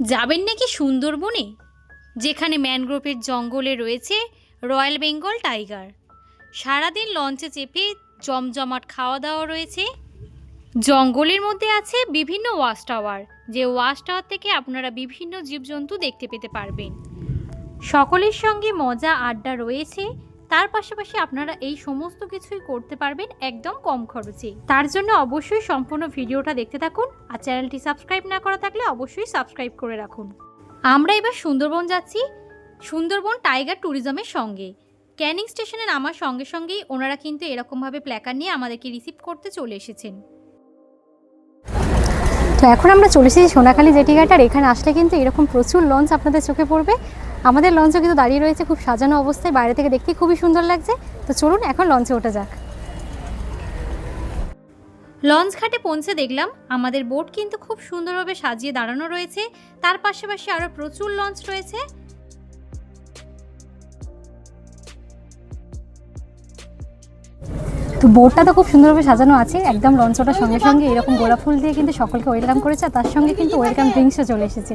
যাবেন নাকি সুন্দরবনে? যেখানে ম্যানগ্রোভের জঙ্গলে রয়েছে রয়্যাল বেঙ্গল টাইগার। সারাদিন লঞ্চে চেপে জমজমাট খাওয়া দাওয়া রয়েছে। জঙ্গলের মধ্যে আছে বিভিন্ন ওয়াচ টাওয়ার, যে ওয়াচ টাওয়ার থেকে আপনারা বিভিন্ন জীবজন্তু দেখতে পেতে পারবেন। সকলের সঙ্গে মজা আড্ডা রয়েছে। তার পাশাপাশি আপনারা এই সমস্ত কিছুই করতে পারবেন একদম কম খরচে। তার জন্য অবশ্যই সম্পূর্ণ ভিডিওটা দেখতে থাকুন আর চ্যানেলটি সাবস্ক্রাইব না করা থাকলে অবশ্যই সাবস্ক্রাইব করে রাখুন। আমরা এবার সুন্দরবন যাচ্ছি। সুন্দরবন টাইগার ট্যুরিজমের সঙ্গে। ক্যানিং স্টেশনে নামার সঙ্গে সঙ্গেই ওনারা কিন্তু এরকমভাবে প্ল্যাকার নিয়ে আমাদেরকে রিসিভ করতে চলে এসেছেন। তো এখন আমরা চলে এসেছি সোনাখালী জেটিঘাট আর এখানে আসলে কিন্তু এরকম প্রচুর লঞ্চ আপনাদের চোখে পড়বে। আমাদের লঞ্চও কিন্তু দাঁড়িয়ে রয়েছে খুব সাজানো অবস্থায়। বাইরে থেকে দেখতে খুবই সুন্দর লাগছে। তো চলুন, এখন লঞ্চে ওঠা যাক। লঞ্চ ঘাটে পৌঁছে দেখলাম, আমাদের বোট কিন্তু খুব সুন্দরভাবে সাজিয়ে দাঁড়ানো রয়েছে। তার পাশাপাশি আরও প্রচুর লঞ্চ রয়েছে। তো বোটটা তো খুব সুন্দরভাবে সাজানো আছে। একদম লঞ্চ ওঠার সঙ্গে সঙ্গে এরকম গোলাপ ফুল দিয়ে কিন্তু সকলকে ওয়েলকাম করেছে। তার সঙ্গে কিন্তু ওয়েলকাম ড্রিঙ্কসও চলে এসেছে।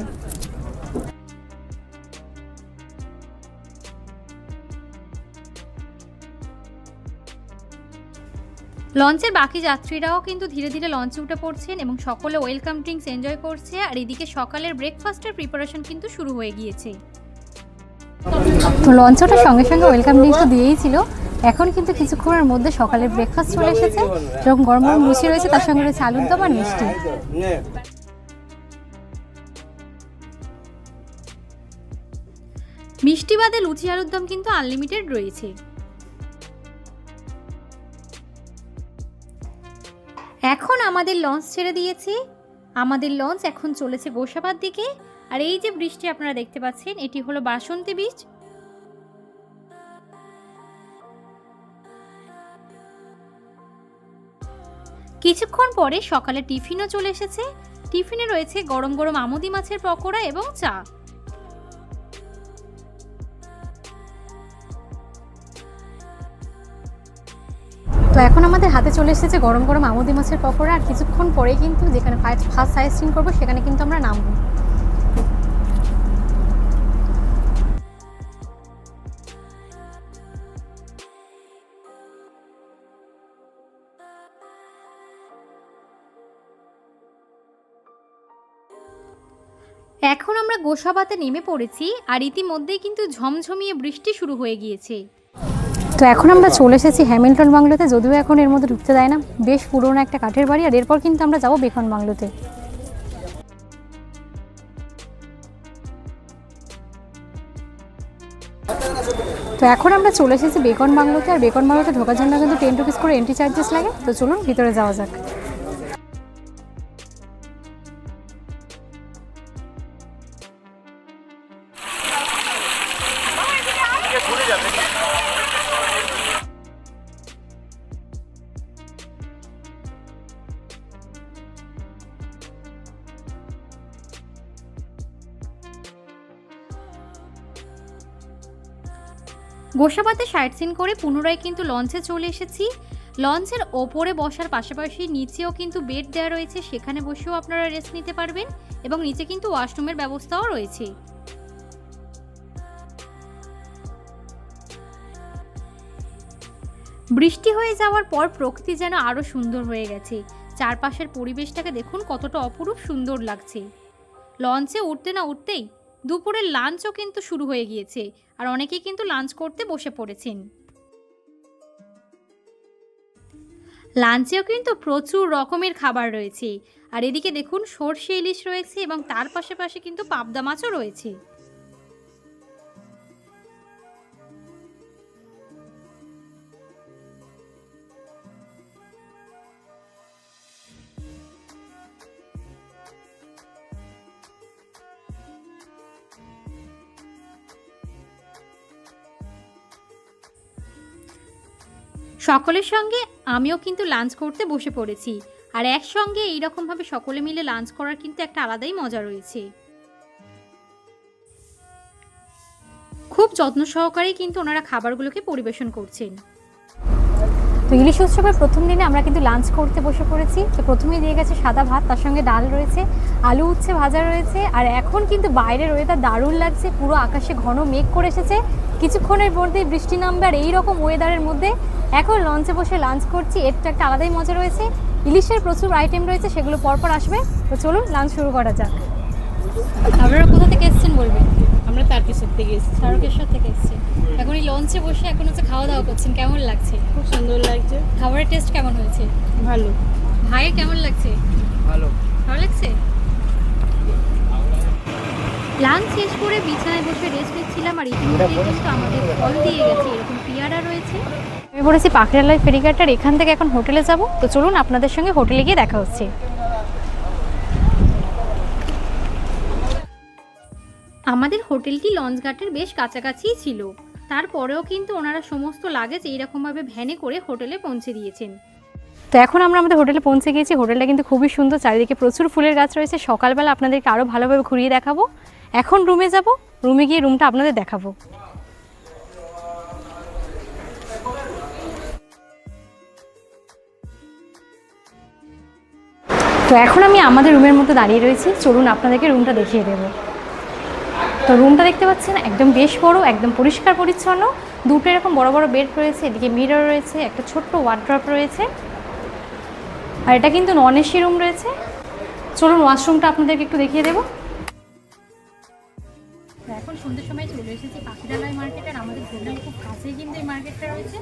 লঞ্চের বাকি যাত্রীরাও কিন্তু ধীরে ধীরে লঞ্চে উঠে পড়ছেন এবং সকলে ওয়েলকাম ড্রিঙ্কস এনজয় করছে। আর এদিকে সকালের ব্রেকফাস্টের প্রিপারেশন কিন্তু শুরু হয়ে গিয়েছে। লঞ্চ সঙ্গে সঙ্গে ওয়েলকাম ড্রিঙ্কস তো দিয়েই ছিল। এখন কিন্তু কিছুক্ষণের মধ্যে সকালের ব্রেকফাস্ট চলে এসেছে। যেরকম গরম গরম লুচি রয়েছে, তার সঙ্গে রয়েছে আলুর দম আর মিষ্টি। মিষ্টি বাদে লুচি, আলুর দম কিন্তু আনলিমিটেড রয়েছে। এখন আমাদের লঞ্চ ছেড়ে দিয়েছে। আমাদের লঞ্চ এখন চলেছে গোসাবার দিকে। আর এই যে বৃষ্টি আপনারা দেখতে পাচ্ছেন, এটি হলো বাসন্তী বীজ কিছুক্ষণ পরে সকালে টিফিনও চলে এসেছে। টিফিনে রয়েছে গরম গরম আমুদি মাছের পকোড়া এবং চা। তো এখন আমাদের হাতে চলে এসেছে গরম গরম আমুদি মাছের পকোড়া। আর কিছুক্ষণ পরে কিন্তু যেখানে ফার্স্ট সাইজ সিন করব, সেখানে কিন্তু আমরা নামবো। এখন আমরা গোসাবাতে নেমে পড়েছি, আর ইতিমধ্যেই কিন্তু ঝমঝমিয়ে বৃষ্টি শুরু হয়ে গিয়েছে। তো এখন আমরা চলে এসেছি হ্যামিল্টন বাংলোতে, যদিও এখন এর মধ্যে ঢুকতে দেয় না। বেশ পুরোনো একটা কাঠের বাড়ি, আর এরপর কিন্তু আমরা যাব বেকন বাংলোতে। তো এখন আমরা চলে এসেছি বেকন বাংলোতে, আর বেকন বাংলোতে ঢোকার জন্য কিন্তু টেন রুপিস করে এন্ট্রি চার্জেস লাগে। তো চলুন ভিতরে যাওয়া যাক। গোসাবাতে সাইট সিন করে পুনরায় কিন্তু লঞ্চে চলে এসেছি। লঞ্চের ওপরে বসার পাশাপাশি নিচেও কিন্তু বেড দেওয়া রয়েছে, সেখানে বসেও আপনারা রেস্ট নিতে পারবেন এবং নিচে কিন্তু ওয়াশরুমের ব্যবস্থাও রয়েছে। বৃষ্টি হয়ে যাওয়ার পর প্রকৃতি যেন আরও সুন্দর হয়ে গেছে। চারপাশের পরিবেশটাকে দেখুন কতটা অপরূপ সুন্দর লাগছে। লঞ্চে উঠতে না উঠতেই দুপুরের লাঞ্চও কিন্তু শুরু হয়ে গিয়েছে, আর অনেকেই কিন্তু লাঞ্চ করতে বসে পড়েছেন। লাঞ্চেও কিন্তু প্রচুর রকমের খাবার রয়েছে, আর এদিকে দেখুন সর্ষে ইলিশ রয়েছে এবং তার পাশাপাশি কিন্তু পাবদা মাছও রয়েছে। সকলের সঙ্গে আমিও কিন্তু লাঞ্চ করতে বসে পড়েছি। আর একসঙ্গে এইরকমভাবে সকলে মিলে লাঞ্চ করার কিন্তু একটা আলাদাই মজা রয়েছে। খুব যত্ন সহকারেই কিন্তু ওনারা খাবারগুলোকে পরিবেশন করছেন। তো ইলিশ উৎসবের প্রথম দিনে আমরা কিন্তু লাঞ্চ করতে বসে পড়েছি। তো প্রথমেই দিয়ে গেছে সাদা ভাত, তার সঙ্গে ডাল রয়েছে। আলু উচ্ছে ভাজা রয়েছে আর এখন কিন্তু বাইরের ওয়েদার দারুণ লাগছে পুরো আকাশে ঘন মেঘ করে এসেছে। কিছুক্ষণের মধ্যেই বৃষ্টি নামবে আর এইরকম ওয়েদারের মধ্যে এখন লঞ্চে বসে লাঞ্চ করছি এর তো একটা আলাদাই মজা রয়েছে। ইলিশের প্রচুর আইটেম রয়েছে সেগুলো পরপর আসবে। তো চলুন লাঞ্চ শুরু করা যাক। আপনারা কোথা থেকে এসেছেন বলবেন? আমরা তারকেশ্বর থেকে এসেছি। তারকেশ্বর থেকে এসেছেন এখন এই লঞ্চে বসে এখন হচ্ছে খাওয়া দাওয়া করছেন কেমন লাগছে? খুব সুন্দর লাগছে। খাবারের টেস্ট কেমন হয়েছে? ভালো। ভাইয়ের কেমন লাগছে? ভালো। ভালো লাগছে? লাঞ্চ শেষ করে বিছানায় বসে রেস্ট নিচ্ছিলাম আর ইতিমধ্যে কিন্তু আমাদের ফল দিয়ে গেছে, এরকম পেয়ারা রয়েছে। আমি পড়েছি পাখিরালয় ফেরিঘাটার, এখান থেকে এখন হোটেলে যাব। তো চলুন আপনাদের সঙ্গে হোটেলে গিয়ে দেখা হচ্ছে। আমাদের হোটেলটি লঞ্চঘাটের বেশ কাছাকাছিই ছিল। তারপরেও কিন্তু ওনারা সমস্ত লাগেজ এইরকমভাবে ভ্যানে করে হোটেলে পৌঁছে দিয়েছেন। তো এখন আমরা আমাদের হোটেলে পৌঁছে গিয়েছি। হোটেলটা কিন্তু খুবই সুন্দর, চারিদিকে প্রচুর ফুলের গাছ রয়েছে। সকালবেলা আপনাদেরকে আরও ভালোভাবে ঘুরিয়ে দেখাবো। এখন রুমে যাব রুমে গিয়ে রুমটা আপনাদের দেখাবো। তো এখন আমি আমাদের রুমের মধ্যে দাঁড়িয়ে রয়েছি, চলুন আপনাদেরকে রুমটা দেখিয়ে দেবো। তো রুমটা দেখতে পাচ্ছেন, একদম বেশ বড়, একদম পরিষ্কার পরিচ্ছন্ন। দুটো এরকম বড় বড় বেড রয়েছে, এদিকে মিরর রয়েছে, একটা ছোট্ট ওয়ার্ড্রপ রয়েছে। আর এটা কিন্তু নন এসি রুম রয়েছে। চলুন ওয়াশরুমটা আপনাদেরকে একটু দেখিয়ে দেবো। সন্ধ্যের সময় চলে এসেছি পাখিডালাই মার্কেট আর আমাদের ঘুরলাম খুব কাছেই কিন্তু এই মার্কেটটা রয়েছে।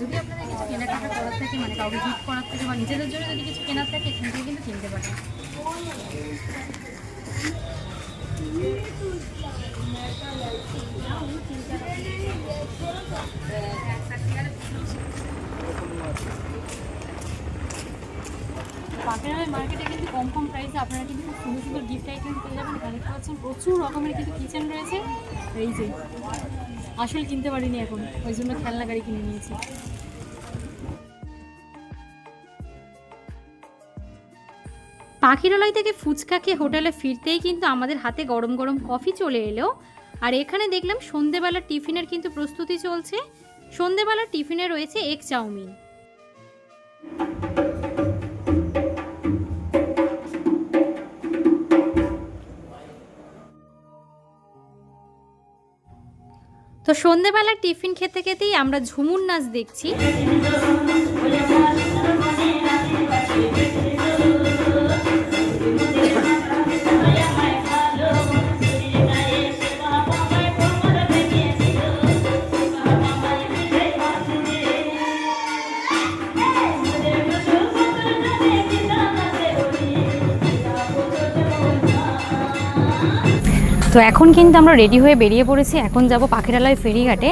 যদি আপনাদের কিছু কেনাকাটা করার থাকে মানে কাউকে গিফট করার থাকে বা নিজেদের জন্য যদি কিছু কেনার থাকে, এখান থেকে কিন্তু কিনতে পারেন পাখিরালয় মার্কেটে কিন্তু কম কম প্রাইসে আপনারা কিন্তু খুব সুন্দর সুন্দর গিফট আইটেম পেয়ে যাবেন। এখানে পাচ্ছেন প্রচুর রকমের কিন্তু কিচেন রয়েছে। এই যে, আসল কিনতে পারিনি এখন, ওই জন্য খেলনা গাড়ি কিনে নিয়েছি। পাখিরালয় থেকে ফুচকা খেয়ে হোটেলে ফিরতেই কিন্তু আমাদের হাতে গরম গরম কফি চলে এলো। আর এখানে দেখলাম সন্ধেবেলার টিফিনের কিন্তু প্রস্তুতি চলছে। সন্ধেবেলার টিফিনে রয়েছে এগ চাউমিন। তো সন্ধেবেলা টিফিন খেতে খেতেই আমরা ঝুমুর নাচ দেখছি। তো এখন কিন্তু আমরা রেডি হয়ে বেরিয়ে পড়েছি। এখন যাব পাখিরালয় ফেরিঘাটে।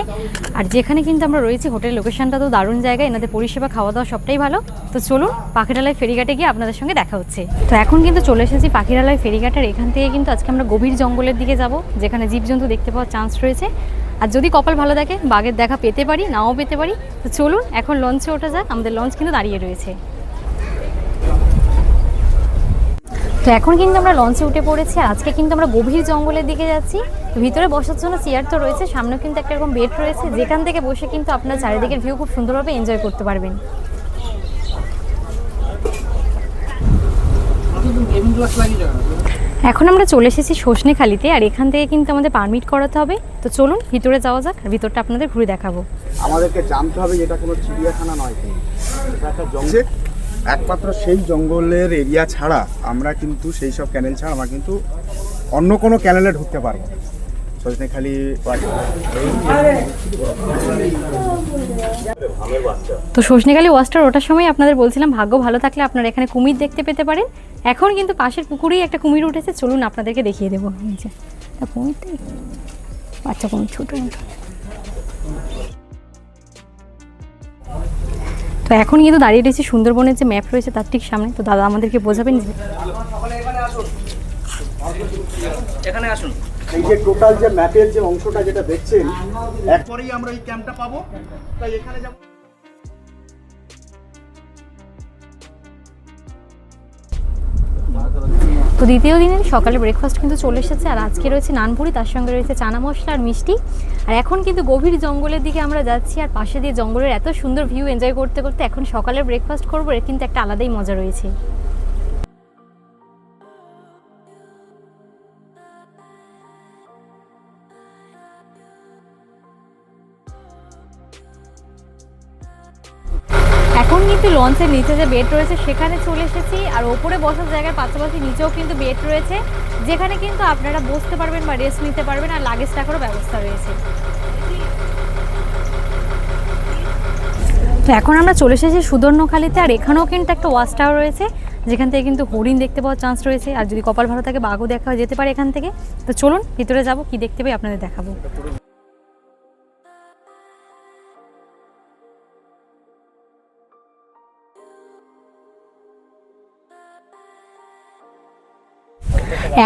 আর যেখানে কিন্তু আমরা রয়েছি হোটেল লোকেশনটা তো দারুণ জায়গা। এনাদের পরিষেবা খাওয়া দাওয়া সবটাই ভালো। তো চলুন পাখিরালয় ফেরিঘাটে গিয়ে আপনাদের সঙ্গে দেখা হচ্ছে। তো এখন কিন্তু চলে এসেছি পাখিরালয় ফেরিঘাটের। এখান থেকে কিন্তু আজকে আমরা গভীর জঙ্গলের দিকে যাব, যেখানে জীবজন্তু দেখতে পাওয়ার চান্স রয়েছে। আর যদি কপাল ভালো থাকে বাঘের দেখা পেতে পারি, নাও পেতে পারি। তো চলুন এখন লঞ্চে ওঠা যাক। আমাদের লঞ্চ কিন্তু দাঁড়িয়ে রয়েছে। তো এখন কিন্তু আমরা লঞ্চে উঠে পড়েছি। আর আজকে কিন্তু আমরা গভীর জঙ্গলের দিকে যাচ্ছি। তো ভিতরে বসার জন্য চেয়ার তো রয়েছে সামনে কিন্তু একটা এরকম বেড রয়েছে। যেখান থেকে বসে কিন্তু আপনার চারিদিকের ভিউ খুব সুন্দরভাবে এনজয় করতে পারবেন। এখন আমরা চলে এসেছি সজনেখালিতে আর এখান থেকে কিন্তু আমাদের পারমিট করাতে হবে। তো চলুন ভিতরে যাওয়া যাক আর ভিতরটা আপনাদের ঘুরে দেখাবো। আমাদেরকে জানতে হবে এটা কোনো চিড়িয়াখানা নয় এটা একটা জঙ্গল। একমাত্র সেই জঙ্গলের এরিয়া ছাড়া আমরা কিন্তু সেই সব ক্যানেল ছাড়া আমরা কিন্তু অন্য কোনো ক্যানেলে ঢুকতে পারব সজনেখালি তো সজনেখালি ওয়াস্টার ওঠার সময় আপনাদের বলছিলাম, ভাগ্য ভালো থাকলে আপনারা এখানে কুমির দেখতে পেতে পারেন। এখন কিন্তু পাশের পুকুরেই একটা কুমির উঠেছে, চলুন আপনাদেরকে দেখিয়ে দেবো। বাচ্চা কুমির, ছোটো মতো তো এখন কিন্তু দাঁড়িয়ে রয়েছে সুন্দরবনের যে ম্যাপ রয়েছে তার ঠিক সামনে। তো দাদা আমাদেরকে বোঝাবেন যে এখানে আসুন। এই যে টোটাল যে ম্যাপের যে অংশটা যেটা দেখছেন একপরেই আমরা এই ক্যাম্পটা পাবো। তাই এখানে যাব। তো দ্বিতীয় দিনের সকালে ব্রেকফাস্ট কিন্তু চলে এসেছে, আর আজকে রয়েছে নানপুরি, তার সঙ্গে রয়েছে চানা মশলা আর মিষ্টি। আর এখন কিন্তু গভীর জঙ্গলের দিকে আমরা যাচ্ছি, আর পাশে দিয়ে জঙ্গলের এত সুন্দর ভিউ এনজয় করতে করতে এখন সকালের ব্রেকফাস্ট করব, এর কিন্তু একটা আলাদাই মজা রয়েছে। এখন কিন্তু লঞ্চের নিচে যে বেড রয়েছে, সেখানে চলে এসেছি। আর ওপরে বসার জায়গার পাশাপাশি নিচেও কিন্তু বেড রয়েছে, যেখানে কিন্তু আপনারা বসতে পারবেন বা রেস্ট নিতে পারবেন আর লাগেজ রাখারও ব্যবস্থা রয়েছে। তো এখন আমরা চলে এসেছি সুদর্ণখালিতে, আর এখানেও কিন্তু একটা ওয়াচ টাওয়ার রয়েছে, যেখান থেকে কিন্তু হরিণ দেখতে পাওয়ার চান্স রয়েছে। আর যদি কপাল ভালো থাকে, বাঘও দেখা যেতে পারে এখান থেকে। তো চলুন, ভিতরে যাব, কি দেখতে পাই আপনাদের দেখাবো।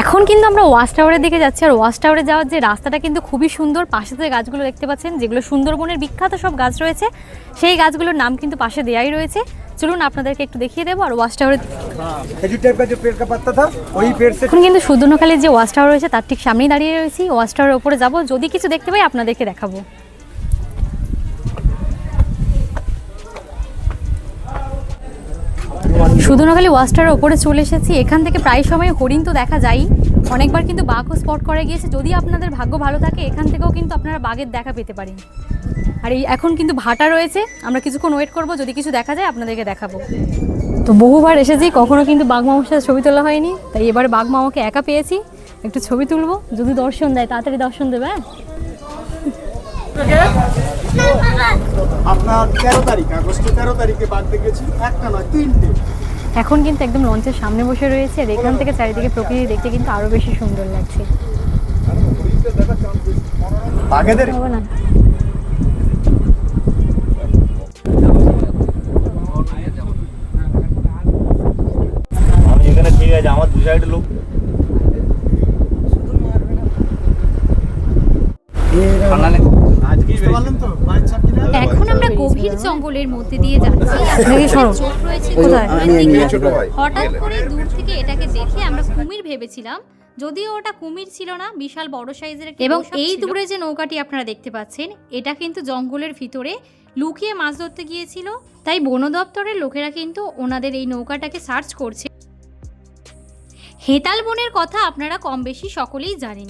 এখন কিন্তু আমরা ওয়াশ টাওয়ারের দিকে যাচ্ছি আর ওয়াচ টাওয়ারে যাওয়ার যে রাস্তাটা কিন্তু খুবই সুন্দর। পাশে যে গাছগুলো দেখতে পাচ্ছেন যেগুলো সুন্দরবনের বিখ্যাত সব গাছ রয়েছে সেই গাছগুলোর নাম কিন্তু পাশে দেয়াই রয়েছে। চলুন আপনাদেরকে একটু দেখিয়ে দেবো আর ওয়াচ টাওয়ার এখন কিন্তু সুদর্ণকালের যে ওয়াচ টাওয়ার রয়েছে তার ঠিক সামনেই দাঁড়িয়ে রয়েছি। ওয়াচ টাওয়ারের উপরে যাব। যদি কিছু দেখতে পাই আপনাদেরকে দেখাবো। সুদর্ণখালী ওয়াচ টাওয়ারের উপরে চলে এসেছি। এখান থেকে প্রায় সময় হরিণ তো দেখা যায়। অনেকবার কিন্তু বাঘও স্পট করে গিয়েছে। যদি আপনাদের ভাগ্য ভালো থাকে, এখান থেকেও কিন্তু আপনারা বাঘের দেখা পেতে পারেন। আর এই এখন কিন্তু ভাটা রয়েছে। আমরা কিছুক্ষণ ওয়েট করব, যদি কিছু দেখা যায়, আপনাদেরকে দেখাবো। তো বহুবার এসেছি, কখনো কিন্তু বাঘ মামার সাথে ছবি তোলা হয়নি। তাই এবার বাঘ মামাকে একা পেয়েছি। একটু ছবি তুলবো। যদি দর্শন দেয়, তাড়াতাড়ি দর্শন দেবে হ্যাঁ? আপনার তেরো তারিখ আগস্ট তেরো তারিখে বাদ দেখেছি। একটা নয়, তিনটে। এখন কিন্তু একদম লঞ্চের সামনে বসে রয়েছে আর এখান থেকে চারিদিকে প্রকৃতি দেখতে কিন্তু আরও বেশি সুন্দর লাগছে। আমি এখানে ঠিক আছে আমার দু সাইডে লোক। বুঝতে পারলেন তো বাইক চাপিয়ে এখন আমরা গভীর জঙ্গলের মধ্যে দিয়ে যাচ্ছি। দিকে। হঠাৎ করে দূর থেকে এটাকে দেখে আমরা কুমির ভেবেছিলাম। যদিও ওটা কুমির ছিল না বিশাল বড় সাইজের এবং এই দূরে যে নৌকাটি আপনারা দেখতে পাচ্ছেন এটা কিন্তু জঙ্গলের ভিতরে লুকিয়ে মাছ ধরতে গিয়েছিল। তাই বন দপ্তরের লোকেরা কিন্তু ওনাদের এই নৌকাটাকে সার্চ করছে। হেতাল বনের কথা আপনারা কম বেশি সকলেই জানেন।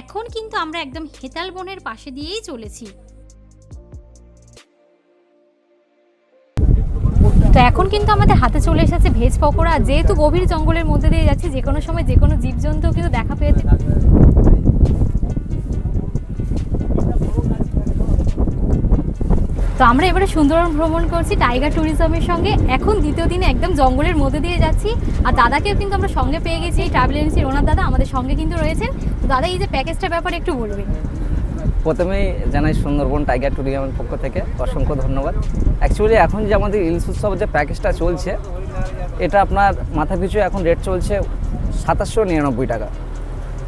এখন কিন্তু আমরা একদম হেতাল বনের পাশে দিয়েই চলেছি। তো এখন কিন্তু আমাদের হাতে চলে এসেছে ভেজ পকোড়া। যেহেতু গভীর জঙ্গলের মধ্যে দিয়ে যাচ্ছি, যে কোনো সময় যে কোনো জীবজন্তু কিন্তু দেখা পেয়েছে তো আমরা এবারে সুন্দরবন ভ্রমণ করছি টাইগার ট্যুরিজমের সঙ্গে। এখন দ্বিতীয় দিনে একদম জঙ্গলের মধ্যে দিয়ে যাচ্ছি। আর দাদাকেও কিন্তু আমরা সঙ্গে পেয়ে গেছি ট্রাভেল এজেন্সির ওনার দাদা আমাদের সঙ্গে কিন্তু রয়েছেন। তো দাদা, এই যে প্যাকেজটার ব্যাপারে একটু বলবেন। প্রথমেই জানাই সুন্দরবন টাইগার ট্যুরিজমের পক্ষ থেকে অসংখ্য ধন্যবাদ। অ্যাকচুয়ালি এখন যে আমাদের ইলস উৎসব যে প্যাকেজটা চলছে, এটা আপনার মাথা পিছু এখন রেট চলছে সাতাশশো নিরানব্বই টাকা।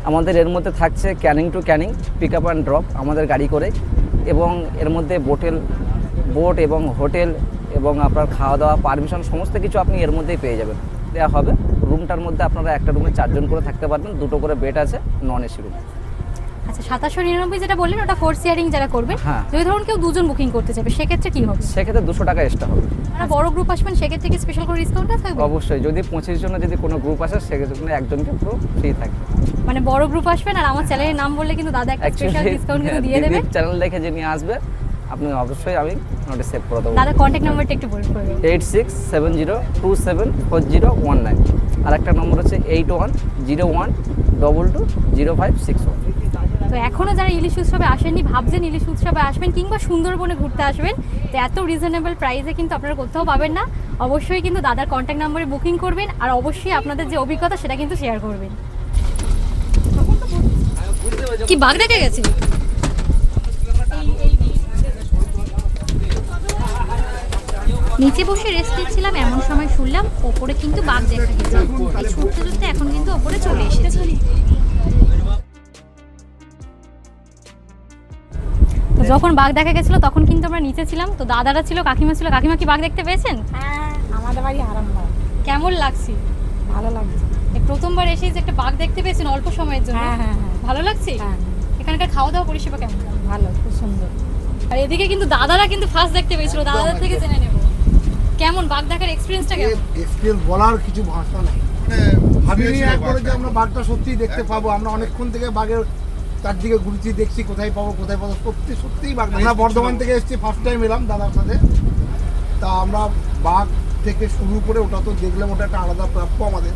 আমাদের এর মধ্যে থাকছে Canning to Canning pick up and drop আমাদের গাড়ি করে এবং এর মধ্যে বোটেল বোট এবং হোটেল এবং আপনার খাওয়া দাওয়া পারমিশন সমস্ত কিছু আপনি এর মধ্যেই পেয়ে যাবেন। দেওয়া হবে। রুমটার মধ্যে আপনারা একটা রুমে চারজন করে থাকতে পারবেন, দুটো করে বেড আছে নন এসি রুম আচ্ছা সাতাশশো নিরানব্বই যেটা বললেন ওটা ফোর শেয়ারিং যারা করবেন হ্যাঁ। যদি ধরুন কেউ দুজন বুকিং করতে চাইবে সেক্ষেত্রে কি হবে? সেক্ষেত্রে দুশো টাকা এক্সট্রা হবে। যারা বড় গ্রুপ আসবেন সেক্ষেত্রে কি স্পেশাল করে ডিসকাউন্ট থাকবে? অবশ্যই যদি পঁচিশ জন্য যদি কোনো গ্রুপ আসে সেক্ষেত্রে একজনকে পুরো ফ্রি থাকবে। মানে বড় গ্রুপ আসবেন আর আমার চ্যানেলের নাম বললে কিন্তু দাদা একটা স্পেশাল ডিসকাউন্ট কিন্তু দিয়ে দেবে। চ্যানেল দেখে যিনি আসবে আপনি অবশ্যই আমি নোটে সেভ করে দেবো। দাদা কন্ট্যাক্ট নাম্বারটা একটু বলুন eight six seven zero two seven four zero one nine আর একটা নম্বর হচ্ছে eight one zero one double two zero five six one তো এখনও যারা ইলিশ উৎসবে আসেননি, ভাবছেন ইলিশ উৎসবে আসবেন কিংবা সুন্দরবনে ঘুরতে আসবেন, তো এত রিজনেবল প্রাইসে কিন্তু আপনারা কোথাও পাবেন না। অবশ্যই কিন্তু দাদার কন্ট্যাক্ট নাম্বারে বুকিং করবেন আর অবশ্যই আপনাদের যে অভিজ্ঞতা সেটা কিন্তু শেয়ার করবেন। কি বাঘ দেখা গেছে? নিচে বসে রেস্ট নিচ্ছিলাম, এমন সময় শুনলাম ওপরে কিন্তু বাঘ দেখা গেছে। ছুটতে ছুটতে এখন কিন্তু ওপরে চলে এসেছি। যখন বাঘ দেখা গেছিল তখন কিন্তু আমরা নিচে ছিলাম তো দাদারা ছিল কাকিমা ছিল। কাকিমা কি বাঘ দেখতে পেয়েছেন? হ্যাঁ আমাদের বাড়ি আরামবাগ কেমন লাগছে? ভালো লাগছে। প্রথমবার এসে যে একটা বাঘ দেখতে পেয়েছেন অল্প সময়ের জন্য হ্যাঁ হ্যাঁ ভালো লাগছে? হ্যাঁ এখানকার খাওয়া দাওয়া পরিষেবা কেমন? ভালো খুব সুন্দর। আর এদিকে কিন্তু দাদারা কিন্তু ফার্স্ট দেখতে পেয়েছিল দাদাদের থেকে জেনে নেব। কেমন বাঘ দেখার এক্সপিরিয়েন্সটা কেমন? এক্সপিরিয়েন্স বলার কিছু ভাষা নাই। মানে ভাবিনি একবারে যে আমরা বাঘটা সত্যিই দেখতে পাবো আমরা অনেকক্ষণ থেকে বাঘের চারদিকে ঘুরছি দেখছি কোথায় পাবো কোথায় পাবো। সত্যি সত্যিই বাঘ। আমরা বর্ধমান থেকে এসেছি ফার্স্ট টাইম এলাম দাদার সাথে। তা আমরা বাঘ থেকে শুরু করে ওটা তো দেখলাম ওটা একটা আলাদা প্রাপ্য আমাদের।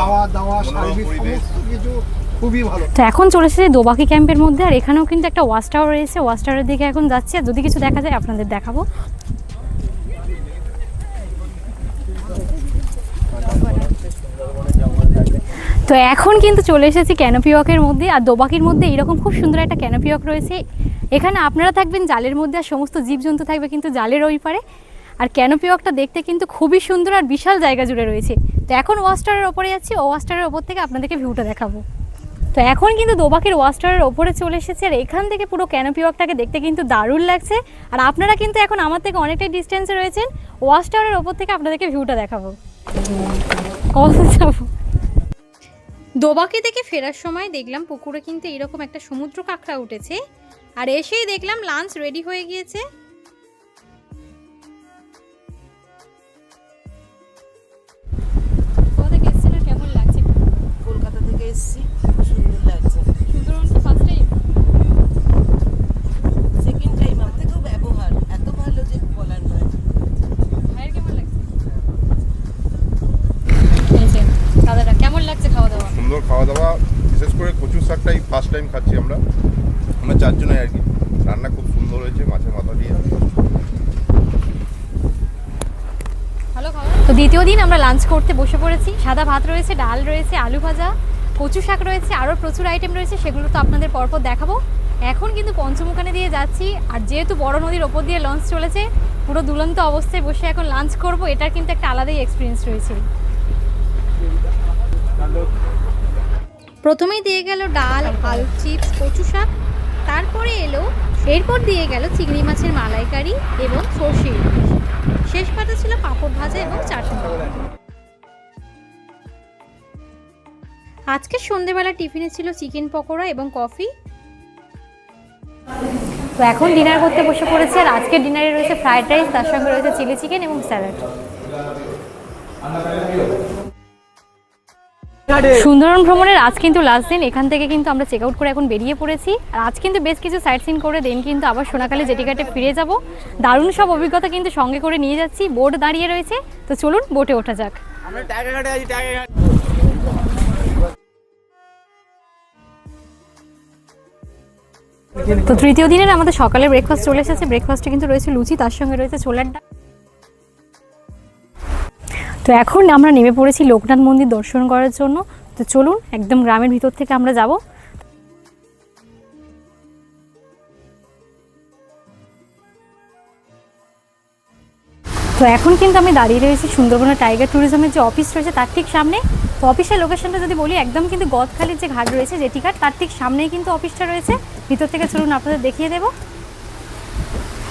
খাওয়া দাওয়া সার্ভিস সমস্ত কিছু খুবই ভালো। তো এখন চলে এসেছে দোবাকি ক্যাম্পের মধ্যে আর এখানেও কিন্তু একটা ওয়াচ টাওয়ার রয়েছে। ওয়াচ টাওয়ারের দিকে এখন যাচ্ছি আর যদি কিছু দেখা যায় আপনাদের দেখাবো। তো এখন কিন্তু চলে এসেছি ক্যানোপি ওয়াকের মধ্যে আর দোবাকির মধ্যে এরকম খুব সুন্দর একটা ক্যানোপি রয়েছে। এখানে আপনারা থাকবেন জালের মধ্যে আর সমস্ত জীবজন্তু থাকবে কিন্তু জালের ওই পারে। আর ক্যানোপি ওয়াকটা দেখতে কিন্তু খুবই সুন্দর আর বিশাল জায়গা জুড়ে রয়েছে। তো এখন ওয়াস্টারের ওপরে যাচ্ছি ওয়াস্টারের ওপর থেকে আপনাদেরকে ভিউটা দেখাবো। তো এখন কিন্তু দোবাকের ওয়াস্টারের ওপরে চলে এসেছে আর এখান থেকে পুরো ক্যানোপি ওয়াকটাকে দেখতে কিন্তু দারুণ লাগছে। আর আপনারা কিন্তু এখন আমার থেকে অনেকটাই ডিস্টেন্সে রয়েছেন, ওয়াস্টারের ওপর থেকে আপনাদেরকে ভিউটা দেখাবো। কত যাব? দোবাকি থেকে ফেরার সময় দেখলাম পুকুরে কিন্তু এরকম একটা সমুদ্র কাঁকড়া উঠেছে। আর এসেই দেখলাম লাঞ্চ রেডি হয়ে গিয়েছে। দিন আমরা লাঞ্চ করতে বসে পড়েছি। সাদা ভাত রয়েছে, ডাল রয়েছে, আলু ভাজা, কচু শাক রয়েছে, আরও প্রচুর আইটেম রয়েছে, সেগুলো তো আপনাদের পরপর দেখাবো। এখন কিন্তু পঞ্চমুখানে দিয়ে যাচ্ছি, আর যেহেতু বড় নদীর ওপর দিয়ে লঞ্চ চলেছে, পুরো দুলন্ত অবস্থায় বসে এখন লাঞ্চ করব, এটার কিন্তু একটা আলাদাই এক্সপিরিয়েন্স রয়েছে। প্রথমেই দিয়ে গেল ডাল, আলু চিপস কচু শাক, তারপরে এলো, এরপর দিয়ে গেল চিংড়ি মাছের মালাইকারি এবং সর্ষে। শেষ পাতে ছিল পাঁপড় ভাজা এবং চাটনি আজকে সন্ধেবেলা টিফিনে ছিল চিকেন পকোড়া এবং কফি। তো এখন ডিনার করতে বসে পড়েছে আর আজকে ডিনারে রয়েছে ফ্রায়েড রাইস, তার সঙ্গে রয়েছে চিলি চিকেন এবং স্যালাড। সুন্দরবন ভ্রমণের আজ কিন্তু লাস্ট দিন। এখান থেকে কিন্তু আমরা চেক আউট করে এখন বেরিয়ে পড়েছি। আর আজ কিন্তু বেশ কিছু সাইট সিন করে দেন কিন্তু আবার সোনাখালী জেটিঘাটে ফিরে যাব। দারুণ সব অভিজ্ঞতা কিন্তু সঙ্গে করে নিয়ে যাচ্ছি। বোট দাঁড়িয়ে রয়েছে। তো চলুন বোটে ওঠা যাক। তো তৃতীয় দিনের আমাদের সকালে ব্রেকফাস্ট চলে এসেছে। ব্রেকফাস্টে কিন্তু রয়েছে লুচি তার সঙ্গে রয়েছে ছোলার ডাল। তো এখন আমরা নেমে পড়েছি লোকনাথ মন্দির দর্শন করার জন্য। তো চলুন, একদম গ্রামের ভিতর থেকে আমরা যাব। তো এখন কিন্তু আমি দাঁড়িয়ে রয়েছি সুন্দরবনের টাইগার ট্যুরিজমের যে অফিস রয়েছে, তার ঠিক সামনে। তো অফিসের লোকেশনটা যদি বলি, একদম কিন্তু গদখালির যে ঘাট রয়েছে জেটি ঘাট, তার ঠিক সামনেই কিন্তু অফিসটা রয়েছে। ভিতর থেকে চলুন, আপনাদের দেখিয়ে দেবো।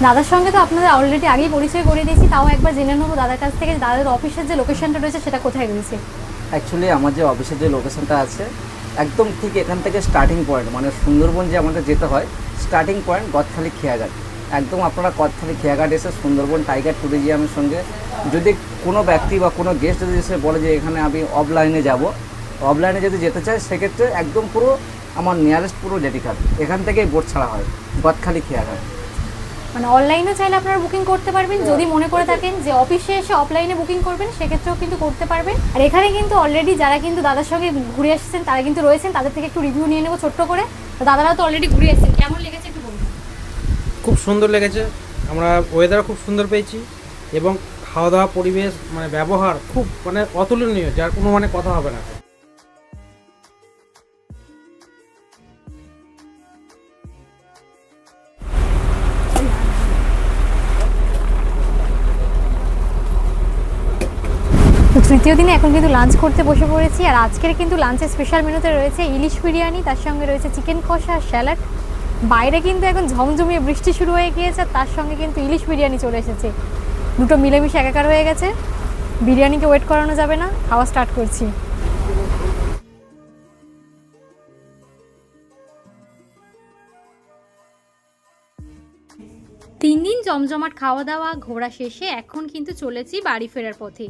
দাদার সঙ্গে তো আপনাদের অলরেডি আগেই পরিচয় করে দিয়েছি, তাও একবার জেনে নেব দাদার কাছ থেকে দাদার অফিসের যে লোকেশনটা রয়েছে, সেটা কোথায় রয়েছে। অ্যাকচুয়ালি আমার যে অফিসের যে লোকেশনটা আছে, একদম ঠিক এখান থেকে স্টার্টিং পয়েন্ট মানে সুন্দরবন যে আমাদের যেতে হয় স্টার্টিং পয়েন্ট গদখালি খেয়াঘাট। একদম আপনারা গদখালি খেয়াঘাট এসে সুন্দরবন টাইগার ট্যুরিজিয়ামের সঙ্গে, যদি কোনো ব্যক্তি বা কোনো গেস্ট যদি এসে বলে যে এখানে আমি অফলাইনে যাব অফলাইনে যদি যেতে চায়, সেক্ষেত্রে একদম পুরো আমার নিয়ারেস্ট পুরো জেটিঘাট এখান থেকেই বোট ছাড়া হয়, গদখালি খেয়াঘাট। মানে অনলাইনে চাইলে আপনারা বুকিং করতে পারবেন। যদি মনে করে থাকেন যে অফিসে এসে অফলাইনে বুকিং করবেন সেক্ষেত্রেও কিন্তু করতে পারবেন। আর এখানে কিন্তু অলরেডি যারা কিন্তু দাদার সঙ্গে ঘুরে এসেছেন তারা কিন্তু রয়েছেন। তাদের থেকে একটু রিভিউ নিয়ে নেব ছোট্ট করে। তো দাদারা তো অলরেডি ঘুরে এসেছেন। কেমন লেগেছে একটু বলুন। খুব সুন্দর লেগেছে। আমরা ওয়েদার খুব সুন্দর পেয়েছি এবং খাওয়া দাওয়া পরিবেশ মানে ব্যবহার খুব মানে অতুলনীয় যার কোনো মানে কথা হবে না। তৃতীয় দিনে এখন কিন্তু লাঞ্চ করতে বসে পড়েছি আর আজকের কিন্তু লাঞ্চের স্পেশাল মেনুতে রয়েছে ইলিশ বিরিয়ানি, তার সঙ্গে রয়েছে চিকেন কষা আর স্যালাড বাইরে কিন্তু এখন ঝমঝমিয়ে বৃষ্টি শুরু হয়ে গিয়েছে, তার সঙ্গে কিন্তু ইলিশ বিরিয়ানি চলে এসেছে। দুটো মিলেমিশে একাকার হয়ে গেছে। বিরিয়ানিকে ওয়েট করানো যাবে না, খাওয়া স্টার্ট করছি। তিন দিন জমজমাট খাওয়া দাওয়া, ঘোরা শেষে এখন কিন্তু চলেছি বাড়ি ফেরার পথে।